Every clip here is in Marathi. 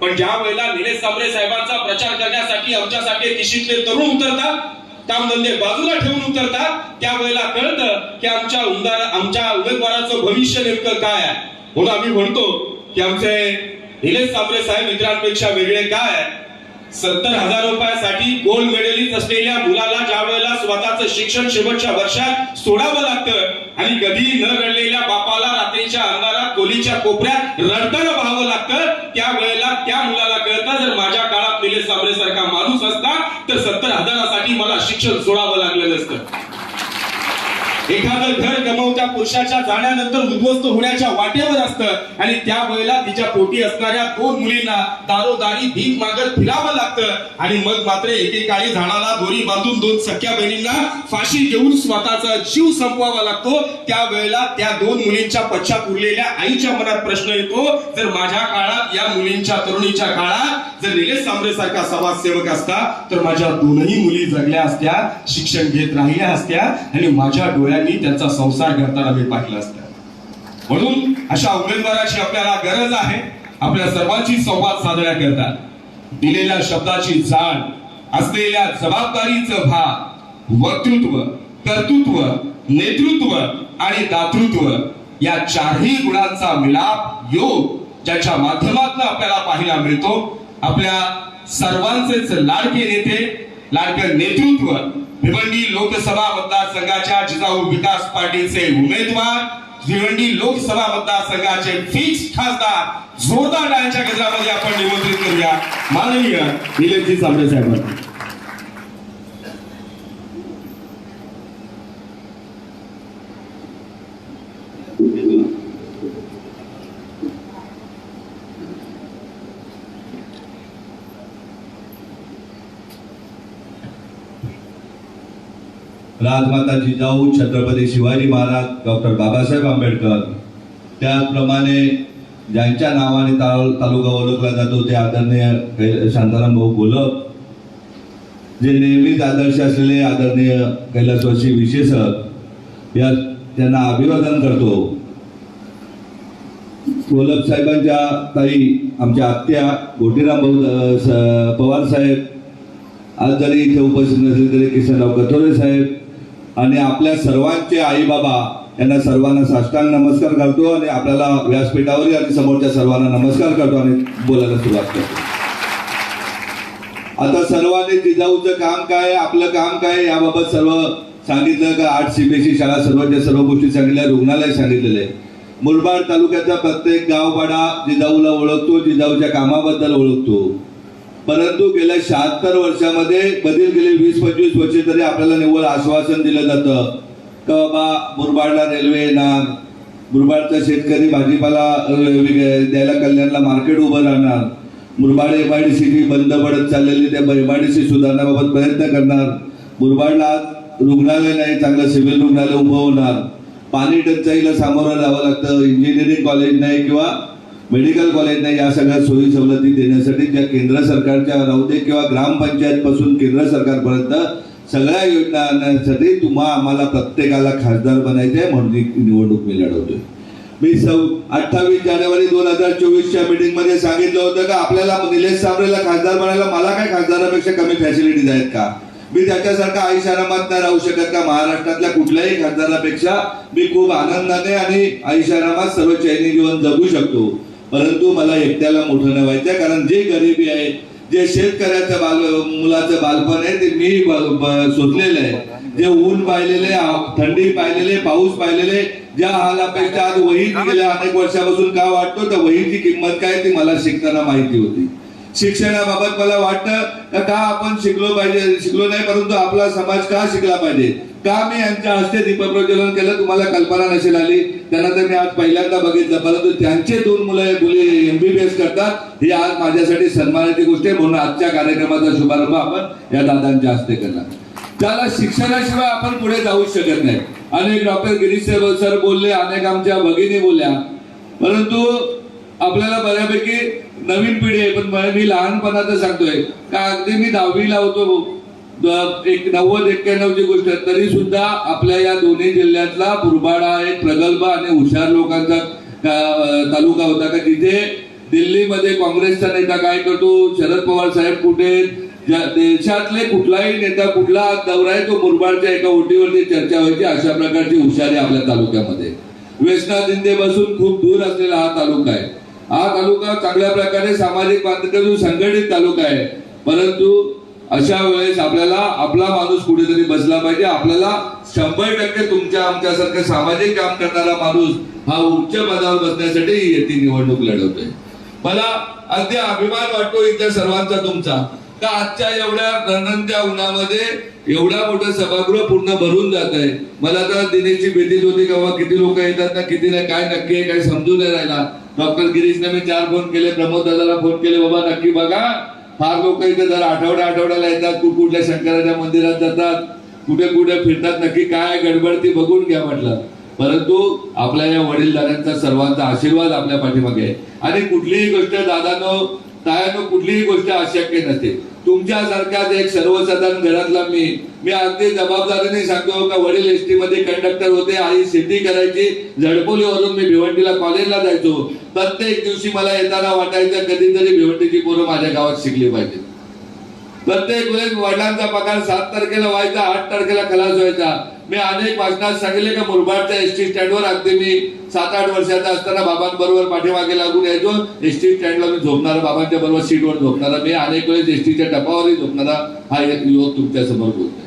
पण ज्या वेळेला निलेश साबरे साहेबांचा प्रचार करण्यासाठी आमच्यासाठी किशीतले तरुण उतरतात कामधंदे बाजूला ठेवून उतरतात त्यावेळेला कळतं की आमच्या उमदार आमच्या उमेदवाराचं भविष्य नेमकं काय आहे म्हणून आम्ही म्हणतो की आमचे निलेश साबरे साहेब इतरांपेक्षा वेगळे काय आहे? सत्तर हजार रुपयासाठी गोल्ड मेडलिस्ट असलेल्या मुलाला ज्या वेळेला स्वतःच शिक्षण शेवटच्या वर्षात सोडावं लागतं आणि कधी न रडलेल्या बापाला रात्रीच्या अंधारात खोलीच्या कोपऱ्यात रडताना पाहावं लागतं त्या वेळेला त्या मुलाला कळतं जर माझ्या काळात निलेश सांबरे सारखा माणूस असता तर सत्तर हजारासाठी मला शिक्षण सोडावं लागलं नसतं. एखादं घर त्या पुरुषाच्या जाण्यानंतर उद्ध्वस्त होण्याच्या वाटेवर असतं. आणि त्या वेळेला तिच्या पोटी असणाऱ्या दोन मुलींना दारोदारी भीक मागत फिरावं लागतं. आणि मग मात्र एकेकाळी झाडाला दोरी बांधून दोन सख्या बहिणींना फाशी घेऊन स्वतःचा जीव संपवावा लागतो. त्या वेळेला त्या दोन मुलींच्या पश्चात उरलेल्या आईच्या मनात प्रश्न येतो जर माझ्या काळात या मुलींच्या तरुणीच्या काळात जर निलेश सांबरे सारखा समाजसेवक असता तर माझ्या दोनही मुली जगल्या असत्या शिक्षण घेत राहिल्या असत्या आणि माझ्या डोळ्यांनी त्यांचा संसार करताना मी पाहिलं असतं. म्हणून अशा उमेदवाराची आपल्याला गरज आहे. आपल्या सर्वांची संवाद साधण्याकरता दिलेल्या शब्दाची जाण असलेल्या जबाबदारीचं भाग वक्तृत्व कर्तृत्व नेतृत्व आणि दातृत्व या चारही गुणांचा मिलाप योग ज्याच्या माध्यमातून आपल्याला पाहायला मिळतो आपल्या सर्वांचेच लाडके नेते लाडकं नेतृत्व भिवंडी लोकसभा मतदारसंघाच्या जिजाऊ विकास पाटीलचे उमेदवार भिवंडी लोकसभा मतदारसंघाचे फिक्स खासदार जोरदार डाळ्यांच्या गजरामध्ये आपण निमंत्रित करूया. माननीय निलेशजी सांबरे साहेबांना. राजमाता जिजाऊ छत्रपती शिवाजी महाराज डॉक्टर बाबासाहेब आंबेडकर. त्याचप्रमाणे ज्यांच्या नावाने ताल तालुका ओळखला जातो ते आदरणीय कै- शांताराम भाऊ गोलक जे नेहमीच आदर्श असलेले आदरणीय कैलासवासी विशेषक या त्यांना अभिवादन करतो. गोलक साहेबांच्या ताई आमच्या आत्या गोटीराम भाऊ स- पवार साहेब. आज जरी इथे उपस्थित नसले तरी किसनराव कथोरे साहेब आणि आपल्या सर्वांचे आई बाबा यांना सर्वांना साष्टांग नमस्कार करतो आणि आपल्याला व्यासपीठावर आणि समोरच्या सर्वांना नमस्कार करतो आणि बोलायला सुरुवात करतो. आता सर्वांनी जिजाऊचं काम काय आपलं काम काय याबाबत सर्व सांगितलं का? आठ सीबीएसई शाळा सर्वांच्या सर्व गोष्टी सांगितल्या रुग्णालय सांगितलेले. मुरबाड तालुक्याचा प्रत्येक गावपाडा जिजाऊला ओळखतो जिजाऊच्या कामाबद्दल ओळखतो. परंतु गेल्या शहात्तर वर्षामध्ये बदल गेले वीस पंचवीस वर्षे तरी आपल्याला निव्वळ आश्वासन दिलं जातं. का बाबा मुरबाडला रेल्वे येणार मुरबाडचा शेतकरी भाजीपाला द्यायला कल्याणला मार्केट उभं राहणार. Murbad M I D C बंद पडत चाललेली त्या एम आय डी सी सुधारण्याबाबत प्रयत्न करणार. मुरबाडला आज रुग्णालय नाही चांगलं सिव्हिल रुग्णालय उभं होणार. पाणी टंचाईला सामोरं जावं लागतं. इंजिनिअरिंग कॉलेज नाही किंवा मेडिकल कॉलेज या सगळ्या सोयी सवलती देण्यासाठी ज्या केंद्र सरकारच्या राहू दे किंवा ग्रामपंचायत पासून केंद्र सरकारपर्यंत सगळ्या योजना आणण्यासाठी तुम्हा आम्हाला प्रत्येकाला खासदार बनायचे आहे म्हणून निवडणूक मी लढवतोय. मी सौ अठ्ठावीस जानेवारी दोन हजार चोवीसच्या मिटिंगमध्ये सांगितलं होतं का आपल्याला निलेश साबरेला खासदार बनायला मला काय खासदारापेक्षा कमी फॅसिलिटीज आहेत का? मी त्याच्यासारखा आयुष्यारामात नाही राहू शकत का? महाराष्ट्रातल्या कुठल्याही खासदारापेक्षा मी खूप आनंदाने आणि आयुष्यारामात सर्व चैनी जीवन जगू शकतो. परंतु मला एकट्याला मोठं नाही व्हायचं कारण जे गरिबी आहे जे शेतकऱ्याचं बाल मुलाचं बालपण आहे ते मी शोधलेलं आहे. जे ऊन पाहिलेले थंडी पाहिलेले पाऊस पाहिलेले ज्या हालापेक्षा आज वही गेल्या अनेक वर्षापासून का वाटतो तर वहीची किंमत काय ती मला शिकताना माहिती होती. शिक्षणाबाबत मला वाटतं का आपण शिकलो पाहिजे शिकलो नाही परंतु आपला समाज का शिकला पाहिजे? का मी यांच्या हस्ते दीपप्रज्वलन केलं? तुम्हाला कल्पना नसेल आली. त्यांना तर मी आज पहिल्यांदा बघितलं. परंतु त्यांचे दोन मुलं मुली एमबीबीएस करतात ही आज माझ्यासाठी सन्मानाची गोष्ट आहे. म्हणून आजच्या कार्यक्रमाचा शुभारंभ आपण या दादांच्या हस्ते करणार. त्याला शिक्षणाशिवाय आपण पुढे जाऊ शकत नाही. अनेक डॉक्टर गिरीश सर बोलले अनेक आमच्या भगिनी बोलल्या. परंतु आपल्याला बऱ्यापैकी नवीन पिढी आहे पण मी लहानपणाचं सांगतोय का अगदी मी दहावीला होतो एक नव्वद एक्क्याण्णवची गोष्ट आहे तरी सुद्धा आपल्या या दोन्ही जिल्ह्यातला बुरबाडा एक प्रगल्भ आणि हुशार लोकांचा तालुका होता. का जिथे दिल्लीमध्ये काँग्रेसचा नेता काय करतो? शरद पवार साहेब कुठे देशातले कुठलाही नेता कुठला दौरा आहे तो मुरबाडच्या एका ओटीवरती चर्चा व्हायची अशा प्रकारची हुशारी आपल्या तालुक्यामध्ये. वेसना दिंडे बसून खूप दूर असलेला हा तालुका आहे. हा तालुका चांगल्या प्रकारे सामाजिक बांधकाम संघटित तालुका आहे. परंतु अशा वेळेस आपल्याला आपला माणूस कुठेतरी बसला पाहिजे. आपल्याला शंभर टक्के तुमच्या आमच्यासारखं सामाजिक काम करणारा माणूस हा उच्च पदावर बसण्यासाठी येथे निवडणूक लढवतोय. मला अगदी अभिमान वाटतो इथल्या सर्वांचा तुमचा. का आजच्या एवढ्या रणरणच्या उन्हामध्ये एवढा मोठा सभागृह पूर्ण भरून जात आहे मला तर दिनेशची भीतीच होती का किती लोक येतात ना किती नाही काय नक्की आहे काय समजून नाही राहिला. डॉक्टर गिरीशने मी चार फोन केले प्रमोद दादाला फोन केले बाबा नक्की बघा. फार लोक इथे जर आठवड्या आठवड्याला येतात कुठे कुठल्या शंकराच्या मंदिरात जातात कुठे कुठे फिरतात नक्की काय गडबड ती बघून घ्या म्हटलं. परंतु आपल्या या वडीलधाऱ्यांचा सर्वांचा आशीर्वाद आपल्या पाठीमागे आहे. आणि कुठलीही गोष्ट दादानो तायानो कुठलीही गोष्ट अशक्य नसते. तुमच्यासारख्याच एक सर्वसाधारण घरातला मी मी अगदी जबाबदारीने सांगतो का वडील एस टी मध्ये कंडक्टर होते आई शेती करायची झडपोलीवरून मी भिवंडीला कॉलेजला जायचो. प्रत्येक दिवशी मला येताना वाटायचं कधीतरी भिवंडीची पोरं माझ्या गावात शिकली पाहिजे. प्रत्येक वेळेस वडिलांचा पगार सात तारखेला व्हायचा आठ तारखेला खलास व्हायचा. मी अनेक भाषणात सांगितले का मुरबाडच्या एस टी स्टँडवर अगदी मी सात आठ वर्षाचा असताना बाबांबरोबर पाठीमागे लागून यायचो. एस टी स्टँडला मी झोपणारा बाबांच्या बरोबर सीटवर झोपणारा. मी अनेक वेळेस एस टीच्या टपावरही झोपणारा हा एक युवक तुमच्यासमोर बोलतोय.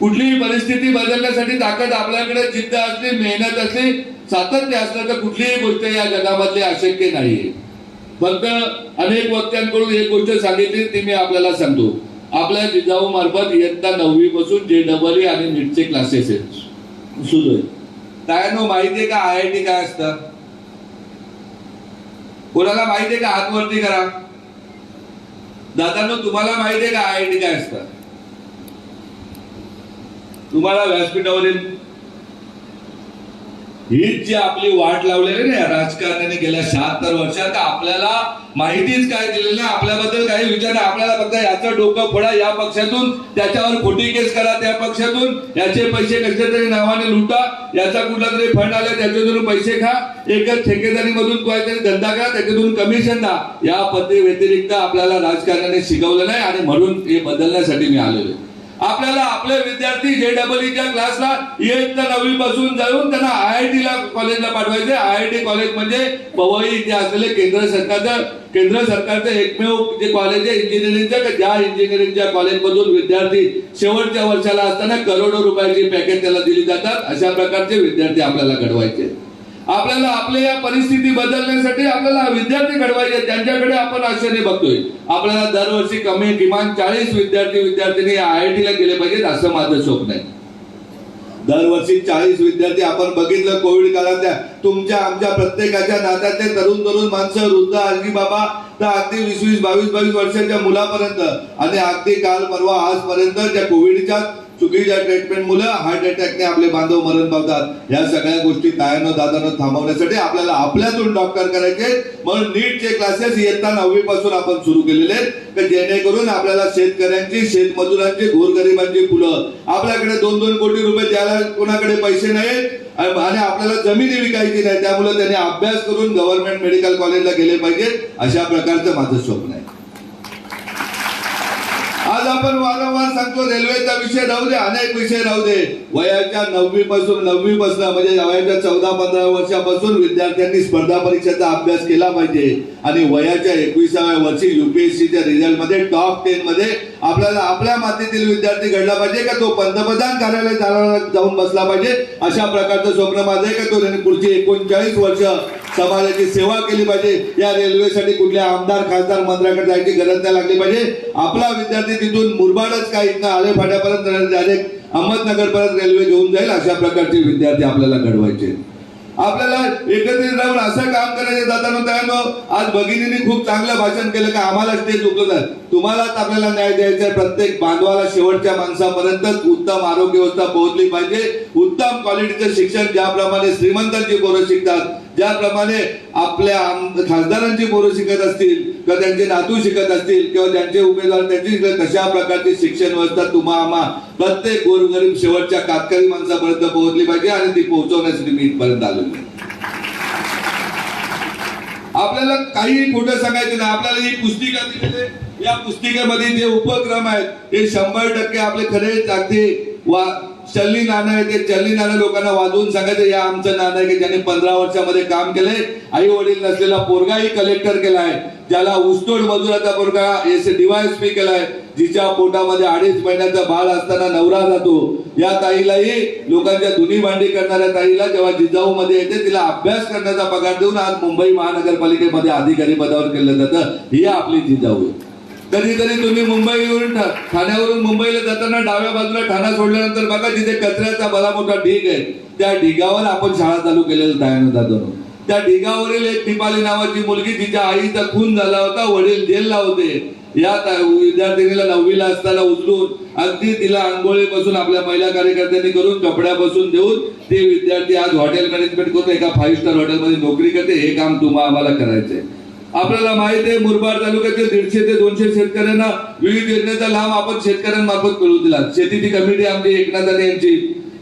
कुठलीही परिस्थिती बदलण्यासाठी ताकद आपल्याकडे जिद्द असली मेहनत असली सातत्य असलं तर कुठलीही गोष्ट या जगामधली अशक्य नाहीये. फक्त अनेक वक्त्यांकडून एक गोष्ट सांगितली ती मी आपल्याला सांगतो. आपल्या जिजाऊ मार्फत इयत्ता नववी पासून जे डबल e आणि नीटचे क्लासेस आहेत. सुरू आहेत माहिती माहितीये का आय आय टी काय असतं? कोणाला माहिती आहे का हातवरती करा? दादांनो तुम्हाला माहितीये का आय आय टी काय असतं? तुम्हाला व्यासपीठावरील हीच जी आपली वाट लावलेली ना राजकारण्याने गेल्या शहात्तर वर्षात आपल्याला माहितीच काय दिलेली नाही आपल्याबद्दल काही विचार नाही आपल्याला फक्त याचं डोकं फोडा या पक्षातून त्याच्यावर खोटी केस करा त्या पक्षातून याचे पैसे कशा तरी नावाने लुटा याचा कुठला तरी फंड आला त्याच्यातून पैसे खा एकच ठेकेदारी मधून काहीतरी धंदा करा त्याच्यातून कमिशन द्या या पद्धती व्यतिरिक्त आपल्याला राजकारण्याने शिकवलं नाही आणि म्हणून हे बदलण्यासाठी मी आलेलो आहे. आपल्याला आपले विद्यार्थी जे डबलईच्या क्लासला इयत्ता नववी पासून जाऊन त्यांना आय आय टी ला कॉलेजला पाठवायचे. आय आय टी कॉलेज म्हणजे पवई इथे असलेले केंद्र सरकारचं केंद्र सरकारचं एकमेव जे कॉलेज आहे इंजिनिअरिंगचं ज्या इंजिनिअरिंगच्या कॉलेजमधून विद्यार्थी शेवटच्या वर्षाला असताना करोडो रुपयाची पॅकेज त्याला दिली जातात. अशा प्रकारचे विद्यार्थी आपल्याला घडवायचे. आपल्याला आपल्या या परिस्थिती बदलण्यासाठी आपल्याला विद्यार्थी घडवायचे त्यांच्याकडे आपण आशेने बघतोय. आपल्याला दरवर्षी कमी किमान चाळीस विद्यार्थी विद्यार्थिनी आय आय ला गेले पाहिजेत असं माझं स्वप्न आहे. दरवर्षी चाळीस विद्यार्थी आपण बघितलं कोविड काळात त्या तुमच्या आमच्या प्रत्येकाच्या नात्यातले तरुण तरुण माणसं वृद्ध आजी बाबा तर अगदी वीस वीस बावीस बावीस वर्षाच्या मुलापर्यंत. आणि अगदी काल परवा आजपर्यंत त्या कोविडच्या चुकीच्या ट्रीटमेंट मुलं हार्ट अटॅकने आपले बांधव मरण पावतात. या सगळ्या गोष्टी तायानं दादानं थांबवण्यासाठी आपल्याला आपल्यातून डॉक्टर करायचे म्हणून नीटचे क्लासेस इयत्ता नववी पासून आपण सुरू केलेले आहेत. जेणेकरून आपल्याला शेतकऱ्यांची शेतमजुरांची गोरगरिबांची फुलं आपल्याकडे दोन दोन कोटी रुपये द्यायला कोणाकडे पैसे नाहीत. आणि आपल्याला जमिनी विकायची नाही. त्यामुळे त्यांनी अभ्यास करून गव्हर्नमेंट मेडिकल कॉलेजला गेले पाहिजेत. अशा प्रकारचं माझं स्वप्न आहे. आज आपण वारंवार सांगतो रेल्वेचा विषय राहू दे अनेक विषय राहू दे. वयाच्या नववी पासून नववी पासून म्हणजे वयाच्या चौदा पंधरा वर्षापासून विद्यार्थ्यांनी स्पर्धा परीक्षेचा अभ्यास केला पाहिजे. आणि वयाच्या एकविसाव्या वर्षी युपीएससीच्या रिझल्टमध्ये टॉप टेन मध्ये आपल्याला आपल्या मातीतील विद्यार्थी घडला पाहिजे का तो पंतप्रधान कार्यालय जाऊन बसला पाहिजे? अशा प्रकारचं स्वप्न माझं आहे का तो त्यांनी पुढची एकोणचाळीस वर्ष समाजाची सेवा केली पाहिजे. या रेल्वेसाठी कुठल्या आमदार खासदार मंत्र्याकडे जायची गरज नाही लागली पाहिजे. आपला विद्यार्थी तिथून मुरबाडच काही इथनं आले फाट्यापर्यंत डायरेक्ट अहमदनगरपर्यंत रेल्वे घेऊन जाईल अशा प्रकारचे विद्यार्थी आपल्याला घडवायचे. आपल्याला एकत्रित राहून असं काम करायचं जाताना त्यानं आज भगिनींनी खूप चांगलं भाषण केलं का आम्हालाच स्टेज उपलब्ध तुम्हालाच आपल्याला न्याय द्यायचा प्रत्येक बांधवाला शेवटच्या माणसापर्यंतच उत्तम आरोग्य व्यवस्था पोहोचली पाहिजे. उत्तम क्वालिटीचं शिक्षण ज्याप्रमाणे श्रीमंतांची पोरं शिकतात ज्याप्रमाणे आपल्या खासदारांची पोरं शिकत असतील किंवा त्यांचे नातू शिकत असतील किंवा त्यांचे उमेदवार त्यांची शिकत प्रकारची शिक्षण व्यवस्था तुम्हा आम्हा प्रत्येक गोरगरीब शेवटच्या कातकरी माणसापर्यंत पोहोचली पाहिजे आणि ती पोहोचवण्यासाठी मी इथपर्यंत आलो आपल्याला काही खोटं सांगायचं नाही. आपल्याला ही पुस्तिका दिलेले या पुस्तिकेमध्ये जे उपक्रम आहेत हे शंभर टक्के आपले खरे चांगले वा चल्ली नाना आहे ते चल्ली नाना लोकांना वाजवून सांगायचं या आमचं नाना आहे की ज्याने पंधरा वर्षामध्ये काम केलंय आई वडील नसलेला पोरगाही कलेक्टर केला आहे ज्याला उसतोड मजुराचा पोरगा एस डीवायएसपी केलाय जिच्या पोटामध्ये अडीच महिन्याचा बाळ असताना नवरा जातो या ताईलाही लोकांच्या धुनी भांडी करणाऱ्या ताईला जेव्हा जिजाऊ मध्ये येते तिला अभ्यास करण्याचा पगार देऊन आज मुंबई महानगरपालिकेमध्ये अधिकारी पदावर केलं जातं ही आपली जिजाऊ आहे. कधीतरी तुम्ही मुंबईवरून ठा- ठाण्यावरून मुंबईला जाताना डाव्या बाजूला ठाणा सोडल्यानंतर बघा जिथे कचऱ्याचा भला मोठा ढीग आहे. त्या ढिगावर आपण शाळा चालू केलेलं दयानंद जाधव त्या ढिगावरील एक दीपाली नावाची मुलगी तिच्या आईचा खून झाला होता वडील जेलला होते. या विद्यार्थिनीला नववीला असताना उचलून अगदी तिला आंघोळीपासून आपल्या महिला कार्यकर्त्यांनी करून कपड्यापासून देऊन ते विद्यार्थी आज हॉटेल मॅनेजमेंट करून एका फाईव्ह स्टार हॉटेलमध्ये नोकरी करते. हे काम तुम्हाला आम्हाला करायचंय. आपल्याला माहिती आहे मुरबाड तालुक्यातील दीडशे ते दोनशे शेतकऱ्यांना विविध योजनेचा लाभ आपण शेतकऱ्यांमार्फत मिळवून दिला. शेतीची कमिटी आमची एकनाथ यांची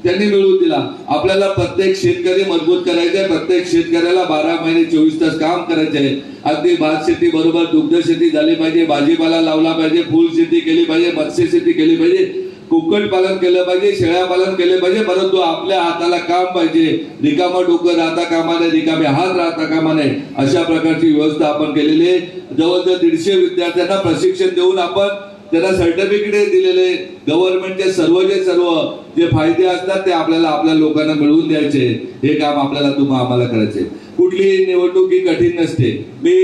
त्यांनी मिळवून दिला. आपल्याला प्रत्येक शेतकरी मजबूत करायचे प्रत्येक शेतकऱ्याला बारा महिने चोवीस तास काम करायचे आहे अगदी भात शेती बरोबर दुग्ध शेती झाली पाहिजे भाजीपाला लावला पाहिजे फुल शेती केली पाहिजे मत्स्य शेती केली पाहिजे. कुक्कुट पालन केलं पाहिजे शेळ्या पालन केले पाहिजे परंतु आपल्या हाताला काम पाहिजे. रिकामा डोकं राहता कामा नये रिकामे हात राहता कामा नये अशा प्रकारची व्यवस्था आपण केलेली आहे. जवळजवळ दीडशे विद्यार्थ्यांना प्रशिक्षण देऊन आपण त्यांना सर्टिफिकेट दिलेले गव्हर्नमेंटचे सर्व जे सर्व जे फायदे असतात ते आपल्याला आपल्या लोकांना मिळवून द्यायचे हे काम आपल्याला तुम्हा आम्हाला करायचे कुठलीही निवडणूक ही कठीण नसते. मी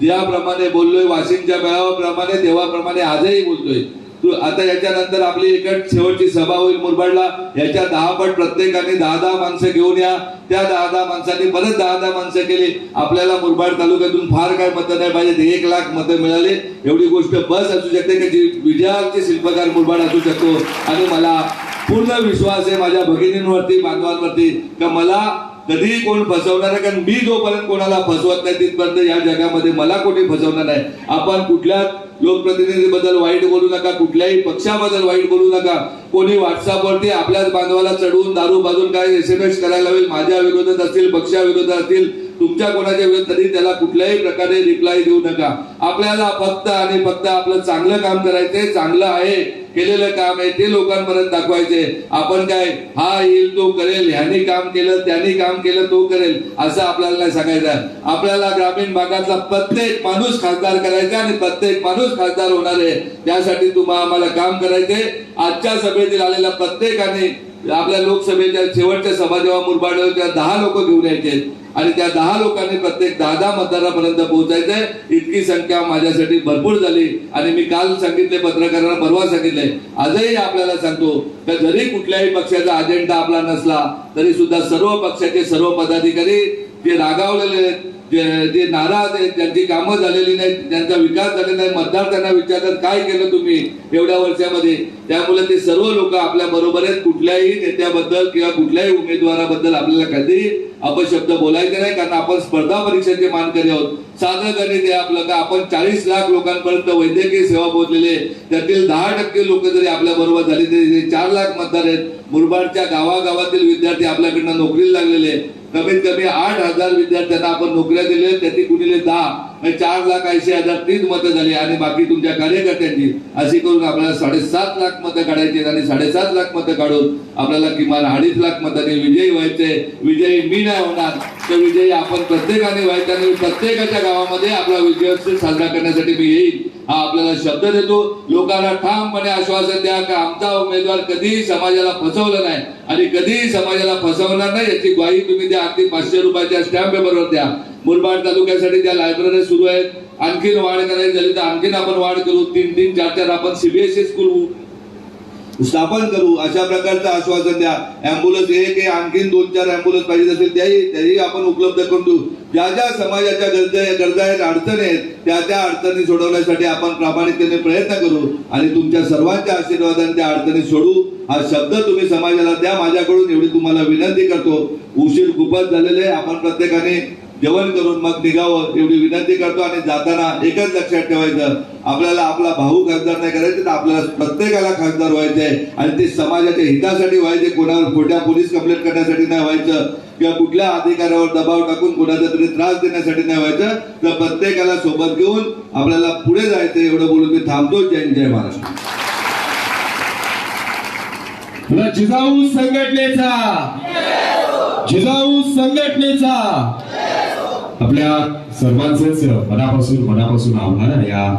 ज्याप्रमाणे बोललोय वाशिमच्या मेळाव्याप्रमाणे तेव्हाप्रमाणे आजही बोलतोय. आता याच्यानंतर आपली एकच शेवटची सभा होईल मुरबाडला. याच्या दहा पट प्रत्येकाने दहा दहा माणसं घेऊन या. त्या दहा दहा माणसांनी परत दहा दहा माणसं केली. आपल्याला मुरबाड तालुक्यातून फार काय मतं नाही पाहिजे. एक लाख मतं मिळाले. एवढी गोष्ट बस असू शकते की जी विजयाचे शिल्पकार मुरबाड असू शकतो. आणि मला पूर्ण विश्वास आहे माझ्या भगिनींवरती बांधवांवरती का मला कधीही कोण फसवणार नाही कारण मी जोपर्यंत कोणाला फसवत नाही तिथपर्यंत या जगामध्ये मला कोणी फसवणार नाही. आपण कुठल्या लोकप्रतिनिधीबद्दल वाईट बोलू नका कुठल्याही पक्षाबद्दल वाईट बोलू नका. कोणी व्हॉट्सअपवरती आपल्याच बांधवाला चढवून दारू बाजून काय एस एम एस करायला होईल माझ्या विरोधात असतील पक्षाविरोधात असतील तुमच्या कोणाच्या विरोधात तरी त्याला कुठल्याही प्रकारे रिप्लाय देऊ नका. आपल्याला फक्त आणि फक्त आपलं चांगलं काम करायचंय चांगलं आहे केलेलं काम आहे ते लोकांपर्यंत दाखवायचे आपण काय हा येईल तो करेल ह्यानी काम केलं त्याने काम केलं तो करेल असं आपल्याला नाही सांगायचं. आपल्याला ग्रामीण भागातला प्रत्येक माणूस खासदार करायचा आणि प्रत्येक माणूस खासदार होणार आहे. त्यासाठी तुम्हाला आम्हाला काम करायचंय. आजच्या सभेतील आलेल्या प्रत्येकाने आपल्या लोकसभेच्या शेवटच्या सभा जेव्हा मुरबाडवर त्या दहा लोक घेऊन यायचे. आणि त्या दहा लोकांनी प्रत्येक दहा दहा मतदारापर्यंत पोहोचायचंय इतकी संख्या माझ्यासाठी भरपूर झाली. आणि मी काल सांगितले पत्रकारांना परवा सांगितले. आजही आपल्याला सांगतो का जरी कुठल्याही पक्षाचा अजेंडा आपला नसला तरी सुद्धा सर्व पक्षाचे सर्व पदाधिकारी जे रागावलेले आहेत जे जे नाराज आहेत ज्यांची कामं झालेली नाहीत ज्यांचा विकास झालेला नाही मतदार त्यांना विचारतात काय केलं तुम्ही एवढ्या वर्षामध्ये? त्यामुळे ते सर्व लोक आपल्या बरोबर आहेत कुठल्याही नेत्याबद्दल किंवा कुठल्याही उमेदवाराबद्दल आपल्याला कधीही अपशब्द बोलायचे नाही कारण आपण स्पर्धा परीक्षेचे मानकरी आहोत. साधं गणित आहे आपलं का आपण चाळीस लाख लोकांपर्यंत वैद्यकीय सेवा पोहोचलेले त्यातील दहा टक्के लोक जरी आपल्या बरोबर झाले तरी चार लाख मतदार आहेत. मुरबाडच्या गावागावातील विद्यार्थी आपल्याकडनं नोकरीला लागलेले आहेत. कमीत कमी आठ हजार विद्यार्थ्यांना आपण नोकऱ्या दिल्या त्याची गुणिले दहा? म्हणजे चार लाख ऐंशी हजार तीच मतं झाली आणि बाकी तुमच्या कार्यकर्त्यांची. अशी करून आपल्याला साडेसात लाख मतं काढायची आणि साडेसात लाख मतं काढून आपल्याला किमान अडीच लाख मतांनी विजयी व्हायचे. विजयी मी नाही होणार तर विजयी आपण प्रत्येकाने व्हायचं आणि प्रत्येकाच्या गावामध्ये आपला विजयोत्सव साजरा करण्यासाठी मी येईल हा आपल्याला शब्द देतो. लोकांना ठामपणे आश्वासन द्या का आमचा उमेदवार कधीही समाजाला फसवलं नाही आणि कधीही समाजाला फसवणार नाही याची ग्वाही तुम्ही द्या. अगदी पाचशे रुपयाच्या स्टॅम्प पेपरवर द्या. मुरबाड तालुक्यासाठी ज्या लायब्ररी सुरू आहेत. आणखीन वाढ करायची झाली तर आणखीन आपण वाढ करू. तीन तीन चार चार आपण सीबीएसई स्कूल स्थापन करू. अशा प्रकारचं आश्वासन द्या. अँब्युलन्स एक आहे आणखीन दोन चार अँब्युलन्स पाहिजे असेल त्याही त्याही आपण उपलब्ध करून देऊ. ज्या ज्या समाजाच्या गरजा गरजा आहेत अडचणी आहेत त्या त्या अडचणी सोडवण्यासाठी आपण प्रामाणिकतेने प्रयत्न करू आणि तुमच्या सर्वांच्या आशीर्वादाने त्या अडचणी सोडू. हा शब्द तुम्ही समाजाला द्या. माझ्याकडून एवढी तुम्हाला विनंती करतो. उशीर खूपच झालेले आहे. आपण प्रत्येकाने जेवण करून मग निघावं एवढी विनंती करतो आणि जाताना एकच लक्षात ठेवायचं आपल्याला आपला भाऊ खासदार नाही करायचं तर आपल्याला प्रत्येकाला खासदार व्हायचंय आणि ते समाजाच्या हितासाठी व्हायचे कोणावर खोट्या पोलीस कंप्लेंट करण्यासाठी नाही व्हायचं किंवा कुठल्या अधिकाऱ्यावर दबाव टाकून कोणाचा तरी त्रास देण्यासाठी नाही व्हायचं तर प्रत्येकाला सोबत घेऊन आपल्याला पुढे जायचं एवढं बोलून मी थांबतो. जय जय महाराष्ट्र. जिजाऊ संघटनेचा. जिजाऊ संघटनेचा. आपल्या सर्वांचेच मनापासून मनापासून आभार या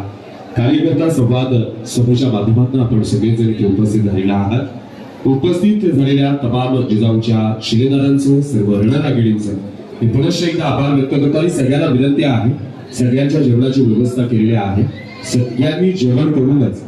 कार्यकर्ता संवाद सभेच्या माध्यमातून आपण सगळेजण इथे उपस्थित झालेला आहात. उपस्थित झालेल्या तमाम जिजाऊच्या शिलेदारांचं सर्व रणरागिणींचं मी पुनश्च एकदा आभार व्यक्त करतो आणि सगळ्यांना विनंती आहे सगळ्यांच्या जेवणाची व्यवस्था केलेली आहे. सगळ्यांनी जेवण करूनच